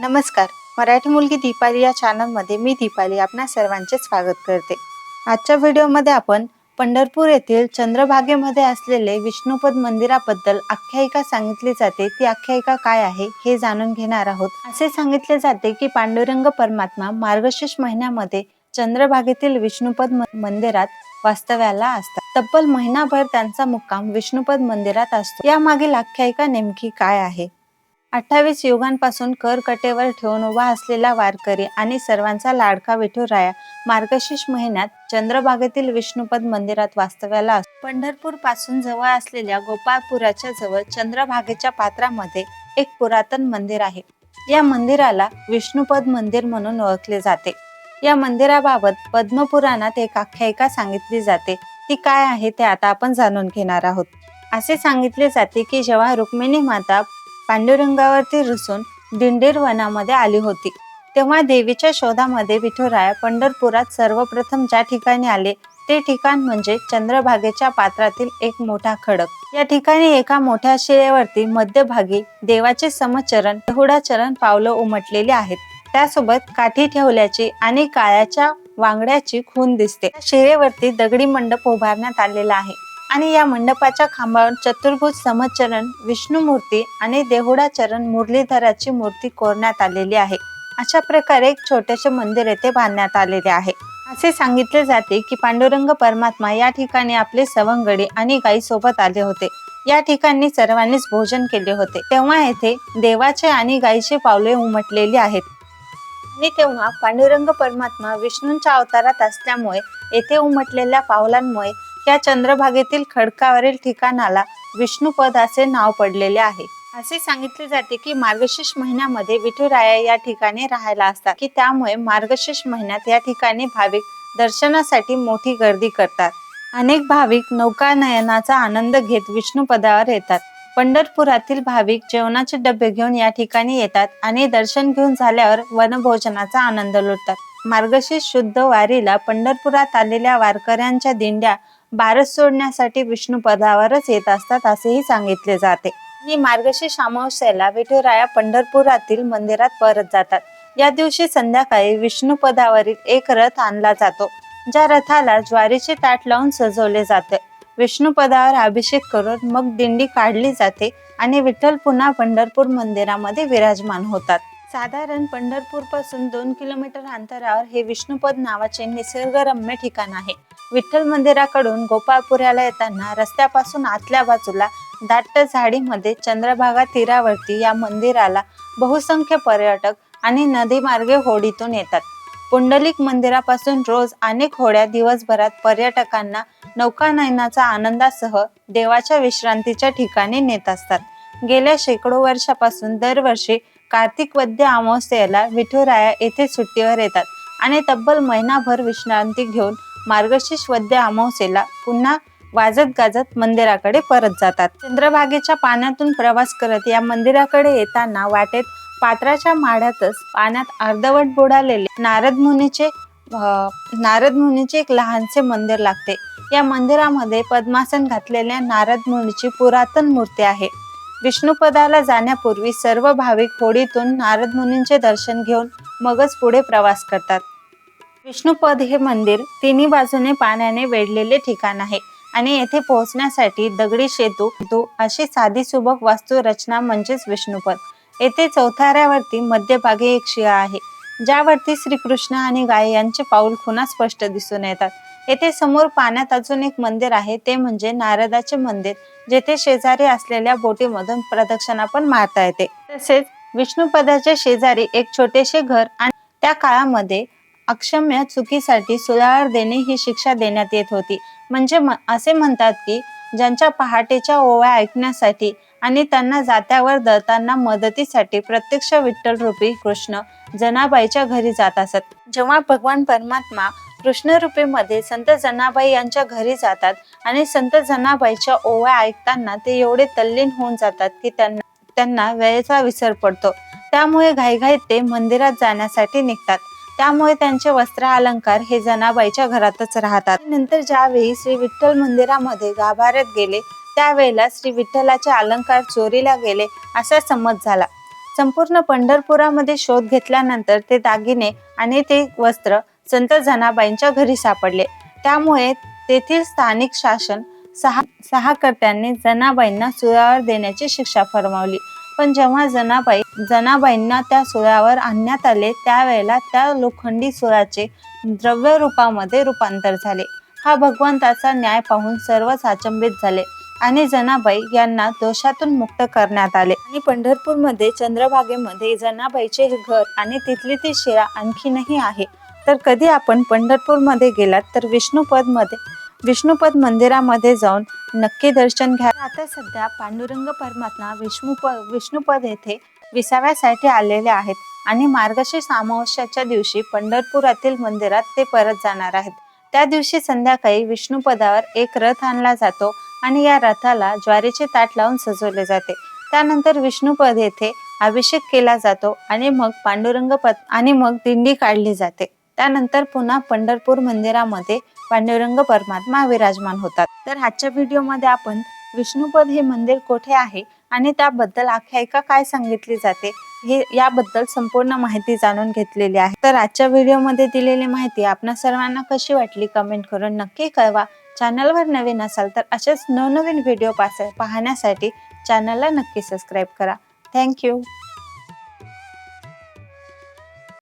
नमस्कार. मराठी मुलगी दीपाली या चॅनलमध्ये मी दीपाली आपणा सर्वांचे स्वागत करते. आजच्या व्हिडिओमध्ये आपण पंढरपूर येथील चंद्रभागेमध्ये असलेले विष्णुपद मंदिराबद्दल आख्यायिका सांगितली जाते. ती आख्यायिका काय आहे हे जाणून घेणार आहोत. असे सांगितले जाते की पांडुरंग परमात्मा मार्गशीर्ष महिन्यामध्ये चंद्रभागेतील विष्णुपद म- मंदिरात वास्तव्याला असतात. तब्बल महिनाभर त्यांचा मुक्काम विष्णुपद मंदिरात असतो. या मागील आख्यायिका नेमकी काय आहे? अठ्ठावीस युगांपासून करकटेवर ठेवून उभा असलेला वारकरी आणि सर्वांचा लाडका विठुराया मार्गशीर्ष महिन्यात चंद्रभागेतील विष्णुपद मंदिरात वास्तव्याला असतो पंढरपूरपासून जवळ असलेल्या गोपाळपुराच्या जवळ चंद्रभागेच्या पात्रामध्ये एक पुरातन मंदिर आहे. या मंदिराला विष्णुपद मंदिर म्हणून ओळखले जाते. या मंदिराबाबत पद्मपुराणात एक आख्यायिका सांगितली जाते. ती काय आहे ते आता आपण जाणून घेणार आहोत. असे सांगितले जाते की जेव्हा रुक्मिणी माता पांडुरंगावरती रुसून दिंडीर वनामध्ये आली होती. तेव्हा देवीच्या शोधामध्ये विठुराया पंढरपुरात सर्वप्रथम ज्या ठिकाणी आले ते ठिकाण म्हणजे चंद्रभागेच्या पात्रातील एक मोठा खडक. या ठिकाणी एका मोठ्या शिळेवरती मध्यभागी देवाचे समचरण चरण पावलं उमटलेली आहेत. त्यासोबत काठी ठेवल्याची आणि काळ्याच्या वांगड्याची खून दिसते. शिळेवरती दगडी मंडप उभारण्यात आलेला आहे. आणि या मंडपाच्या खांबावर चतुर्भुज समचरण विष्णू मूर्ती आणि देहुडाचरण मुरलीधराची मूर्ती कोरण्यात आलेली आहे. अशा प्रकारे एक छोटेसे मंदिर येथे बांधण्यात आलेले आहे. असे सांगितले जाते की पांडुरंग परमात्मा या ठिकाणी आपले सवंगडी आणि गाई सोबत आले होते. या ठिकाणी सर्वांनीच भोजन केले होते. तेव्हा येथे देवाचे आणि गायीचे पावले उमटलेली आहेत. आणि तेव्हा पांडुरंग परमात्मा विष्णूंच्या अवतारात असल्यामुळे येथे उमटलेल्या पावलांमुळे या चंद्रभागेतील खडकावरील ठिकाणाला विष्णुपद असे नाव पडलेले आहे. असे सांगितले जाते की मार्गशीर्ष महिन्यामध्ये विठुराया या ठिकाणी राहायला असतात. की त्यामुळे मार्गशीर्ष महिन्यात या ठिकाणी भाविक दर्शनासाठी मोठी गर्दी करतात. अनेक भाविक नौकानयनाचा आनंद घेत विष्णुपदावर येतात. पंढरपुरातील भाविक जेवणाचे डबे घेऊन या ठिकाणी येतात आणि दर्शन घेऊन झाल्यावर वनभोजनाचा आनंद लुटतात. मार्गशीर्ष शुद्ध वारीला पंढरपुरात आलेल्या वारकऱ्यांच्या दिंड्या बारस सोडण्यासाठी विष्णुपदावरच येत असतात असेही सांगितले जाते. आणि मार्गशीर्ष अमावस्याला विठुराया पंढरपुरातील मंदिरात परत जातात. या दिवशी संध्याकाळी विष्णुपदावरील एक रथ आणला जातो ज्या रथाला ज्वारीचे ताट लावून सजवले जाते. विष्णुपदावर अभिषेक करून मग दिंडी काढली जाते आणि विठ्ठल पुन्हा पंढरपूर मंदिरामध्ये विराजमान होतात. साधारण पंढरपूरपासून दोन किलोमीटर अंतरावर हे विष्णुपद नावाचे निसर्गरम्य ठिकाण आहे. विठ्ठल मंदिराकडून गोपाळपुऱ्याला येताना रस्त्यापासून आतल्या बाजूला दाट झाडीमध्ये चंद्रभागा तीरावरती या मंदिराला बहुसंख्य पर्यटक आणि नदीमार्गे होडीतून येतात. पुंडलिक मंदिरापासून रोज अनेक होड्या दिवसभरात पर्यटकांना नौकानयनाचा आनंदासह देवाच्या विश्रांतीच्या ठिकाणी नेत असतात. गेल्या शेकडो वर्षापासून दरवर्षी कार्तिक वद्य अमावस्येला विठुराया येथे सुट्टीवर येतात आणि तब्बल महिनाभर विश्रांती घेऊन मार्गशीर्ष वद्य अमावस्येला पुन्हा वाजत गाजत मंदिराकडे परत जातात. चंद्रभागेच्या पाण्यातून प्रवास करत या मंदिराकडे येताना वाटेत पात्राच्या माढ्यातच पाण्यात अर्धवट बुडालेले नारद मुनीचे नारद मुनीचे एक लहानसे मंदिर लागते. या मंदिरामध्ये पद्मासन घातलेल्या नारद मुनीची पुरातन मूर्ती आहे. विष्णुपदाला जाण्यापूर्वी सर्व भाविक होडीतून नारद मुनींचे दर्शन घेऊन मगच पुढे प्रवास करतात. विष्णुपद हे मंदिर तिन्ही बाजूने पाण्याने वेढलेले ठिकाण आहे आणि येथे पोहोचण्यासाठी दगडी सेतू तो अशी साधी सुबक वास्तू रचना म्हणजेच विष्णुपद. येथे चौथाऱ्यावरती मध्यभागी एक शिळा आहे ज्यावरती श्रीकृष्ण आणि गाय यांचे पाऊल खुना स्पष्ट दिसून येतात. येथे समोर पाण्यात अजून एक मंदिर आहे ते म्हणजे नारदाचे मंदिर जेथे शेजारी असलेल्या बोटीमधून प्रदक्षिणा पण मारता येते. तसेच विष्णुपदाच्या शेजारी एक छोटेसे घर आणि त्या काळामध्ये अक्षम्य चुकीसाठी सुधार देणे ही शिक्षा देण्यात येत होती. म्हणजे म- असे म्हणतात की ज्यांच्या पहाटेच्या ओव्या ऐकण्यासाठी आणि त्यांना जात्यावर दळताना मदतीसाठी प्रत्यक्ष विठ्ठल रूपी कृष्ण जनाबाईच्या घरी जात असत. जेव्हा भगवान परमात्मा कृष्णरूपेमध्ये संत जनाबाई यांच्या घरी जातात आणि संत जनाबाईच्या ओव्या ऐकताना ते एवढे तल्लीन होऊन जातात की त्यांना त्यांना वेळेचा विसर पडतो. त्यामुळे घाईघाईत ते मंदिरात जाण्यासाठी निघतात. त्यामुळे त्यांचे वस्त्र अलंकार हे जनाबाईच्या घरातच राहतात. नंतर ज्यावेळी श्री विठ्ठल मंदिरामध्ये गाभाऱ्यात गेले त्यावेळेला श्री विठ्ठलाचे अलंकार चोरीला गेले असा समज झाला. संपूर्ण पंढरपुरामध्ये शोध घेतल्यानंतर ते दागिने आणि ते वस्त्र संत जनाबाईंच्या घरी सापडले. त्यामुळे तेथील स्थानिक शासन सहा सहाकर्त्यांनी जनाबाईंना सुरावर देण्याची शिक्षा फरमावली. पण जेव्हा जनाबाई जनाबाईंना त्या सुळावर आणण्यात आले त्यावेळेला त्या लोखंडी सुळाचे द्रव्य रूपामध्ये रूपांतर झाले. हा भगवंताचा न्याय पाहून सर्वच अचंबित झाले आणि जनाबाई यांना दोषातून मुक्त करण्यात आले. आणि पंढरपूरमध्ये चंद्रभागेमध्ये जनाबाईचे घर आणि तिथली ती शिळा आणखीनही आहे. तर कधी आपण पंढरपूरमध्ये गेलात तर विष्णुपदमध्ये विष्णुपद मंदिरामध्ये जाऊन नक्की दर्शन घ्या. आता सध्या पांडुरंग परमात्मा विष्णुपद विष्णुपद येथे विसाव्यासाठी आलेले आहेत आणि मार्गशीर्ष अमावस्याच्या दिवशी पंढरपुरातील मंदिरात ते परत जाणार आहेत. त्या दिवशी संध्याकाळी विष्णुपदावर एक रथ आणला जातो आणि या रथाला ज्वारीचे ताट लावून सजवले जाते. त्यानंतर विष्णुपद येथे अभिषेक केला जातो आणि मग पांडुरंग पद आणि मग दिंडी काढली जाते. त्यानंतर पुन्हा पंढरपूर मंदिरामध्ये पांडुरंग परमात्मा विराजमान होतात. तर आजच्या व्हिडिओमध्ये आपण विष्णुपद हे मंदिर कोठे आहे आणि त्याबद्दल आख्यायिका काय सांगितली जाते हे याबद्दल संपूर्ण माहिती जाणून घेतलेली आहे. तर आजच्या व्हिडिओमध्ये दिलेली माहिती आपणा सर्वांना कशी वाटली कमेंट करून नक्की कळवा. चॅनलवर नवीन असाल तर असेच नवनवीन व्हिडिओ पास पाहण्यासाठी चॅनलला नक्की सबस्क्राईब करा. थँक्यू